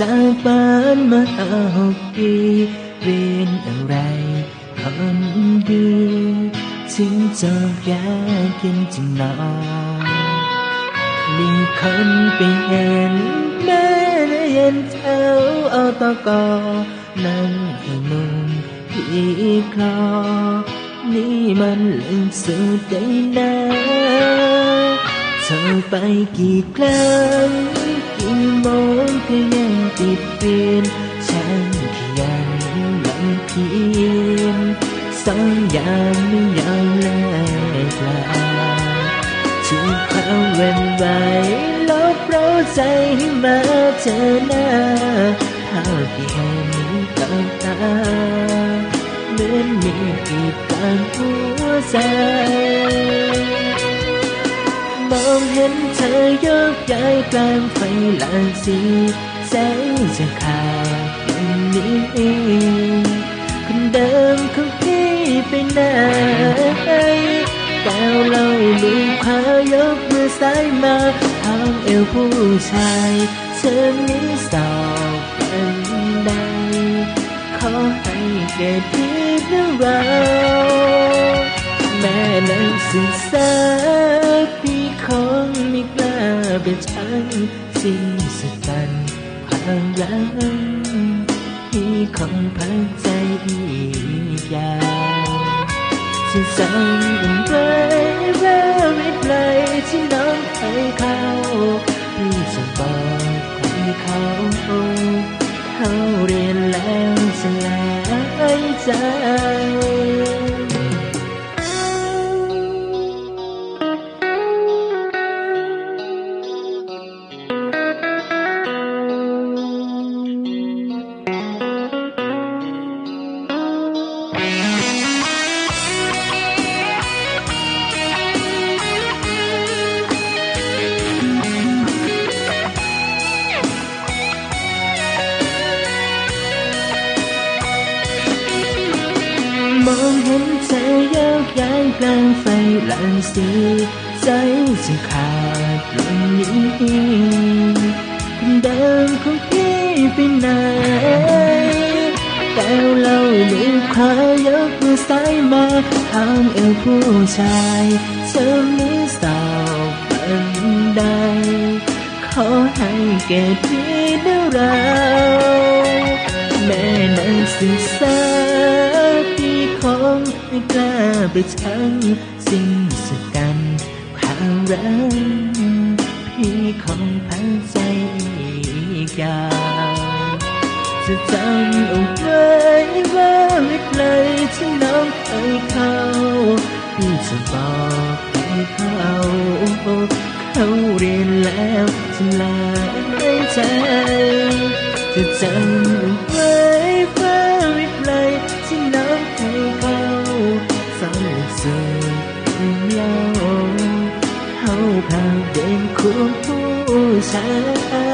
จากบ้านมาหาหกปีเรียนอะไรคนดีถึงจบยากเย็นจึงนอนมีคนไปเห็นแม่เย็นเท้าเอาตะกอนั่งให้มุมพี่คลอนี่มันลึกสุดได้นะ เธอไปกี่ครั้งกี่โมงก็ยังติดเรียนฉันขยันมันเพียนสองอย่างไม่ยอมแลกลาทุกควาเว้นไว้ลบเราใจให้มาเจอหน้าภาพที่เห็นกับตาเหมือนมีกีดกันหัวใจ มองเห็นเธอยกย้ายกลางไฟหลางสีแสงจะขาดอย่างนี้คนเดิมของพี่ไปไหนก้าวเล่าลูกขายกมือซ้ายมาทางเอวผู้ชายเธอนี้สอบกันใดขอให้แก่พี่เราแม่นักศึกษา ฉันสิ้นสตันความรักพี่คงพักใจอีกยาวจะจำไว้แว่าไม่ไกลที่น้องเคยเขาพี่จะบอกให้เขาเขาเรียนแล้วสลายใจ มองเห็นเธอยกย้ายกลางไฟหลังสีใจจะขาดลงนี้คนเดิมของพี่ไปไหนแต่เล่าลูกขายกมือซ้ายมาทางเอวผู้ชายเธอมีสาวบันไดขอให้แก่พี่และเราแม่นักศึกษา กล้าไปทั้งสิ่งสกัน ความรักพี่คงพังใจกาวจะจำเอาไว้ว่าไม่ไกลที่น้องเคยเข้าพี่จะบอกให้เขาเขาเรียนแล้วจะลายใจจะจำ อนสุดเล่า